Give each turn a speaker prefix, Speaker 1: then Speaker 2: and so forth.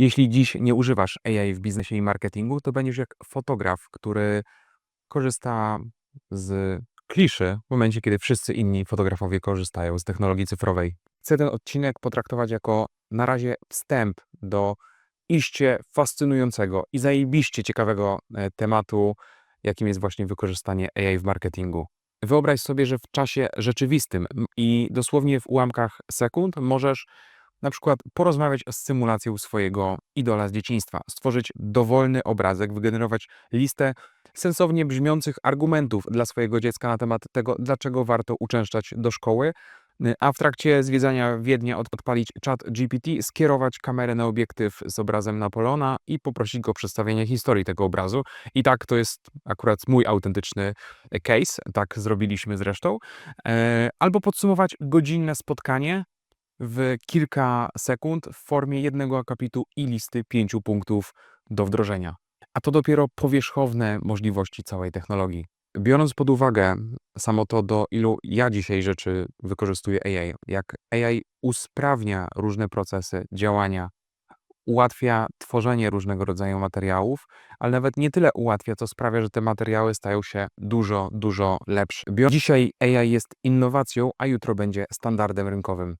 Speaker 1: Jeśli dziś nie używasz AI w biznesie i marketingu, to będziesz jak fotograf, który korzysta z kliszy w momencie, kiedy wszyscy inni fotografowie korzystają z technologii cyfrowej. Chcę ten odcinek potraktować jako na razie wstęp do iście fascynującego i zajebiście ciekawego e, tematu, jakim jest właśnie wykorzystanie AI w marketingu. Wyobraź sobie, że w czasie rzeczywistym i dosłownie w ułamkach sekund możesz na przykład porozmawiać z symulacją swojego idola z dzieciństwa, stworzyć dowolny obrazek, wygenerować listę sensownie brzmiących argumentów dla swojego dziecka na temat tego, dlaczego warto uczęszczać do szkoły, a w trakcie zwiedzania Wiednia od- odpalić czat GPT, skierować kamerę na obiektyw z obrazem Napoleona i poprosić go o przedstawienie historii tego obrazu. I tak to jest akurat mój autentyczny case, tak zrobiliśmy zresztą. E, Albo podsumować godzinne spotkanie w kilka sekund w formie jednego akapitu i listy pięciu punktów do wdrożenia. A to dopiero powierzchowne możliwości całej technologii. Biorąc pod uwagę samo to, do ilu ja dzisiaj rzeczy wykorzystuję AI, jak AI usprawnia różne procesy, działania, ułatwia tworzenie różnego rodzaju materiałów, ale nawet nie tyle ułatwia, co sprawia, że te materiały stają się dużo, dużo lepsze. Dzisiaj AI jest innowacją, a jutro będzie standardem rynkowym.